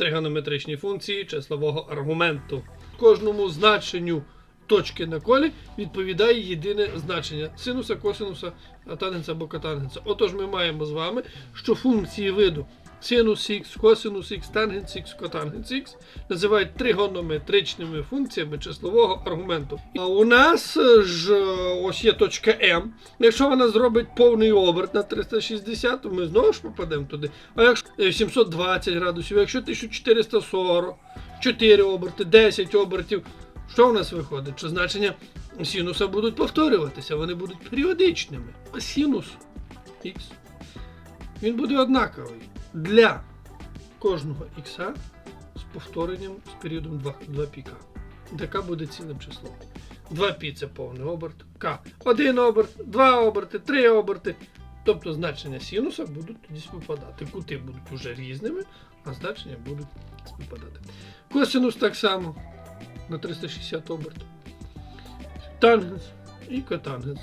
тригонометричні функції числового аргументу. Кожному значенню точки на колі відповідає єдине значення синуса, косинуса, тангенса або котангенса. Отож, ми маємо з вами, що функції виду синус х, косинус х, тангенс х, котангенс х називають тригонометричними функціями числового аргументу. А у нас е, ж е, ось є точка М. Якщо вона зробить повний оберт на 360, то ми знову ж попадемо туди. А якщо е, 720 градусів, якщо 1440, 4 оберти, 10 обертів, що в нас виходить? Що значення синуса будуть повторюватися, вони будуть періодичними. А синус х він буде однаковий для кожного х з повторенням з періодом 2, 2 піка. ДК буде цілим числом. 2 пі це повний оберт, К. Один оберт, два оберти, три оберти. Тобто значення синуса будуть тоді співпадати. Кути будуть уже різними, а значення будуть співпадати. Косинус так само на 360 обертів. Тангенс і котангенс.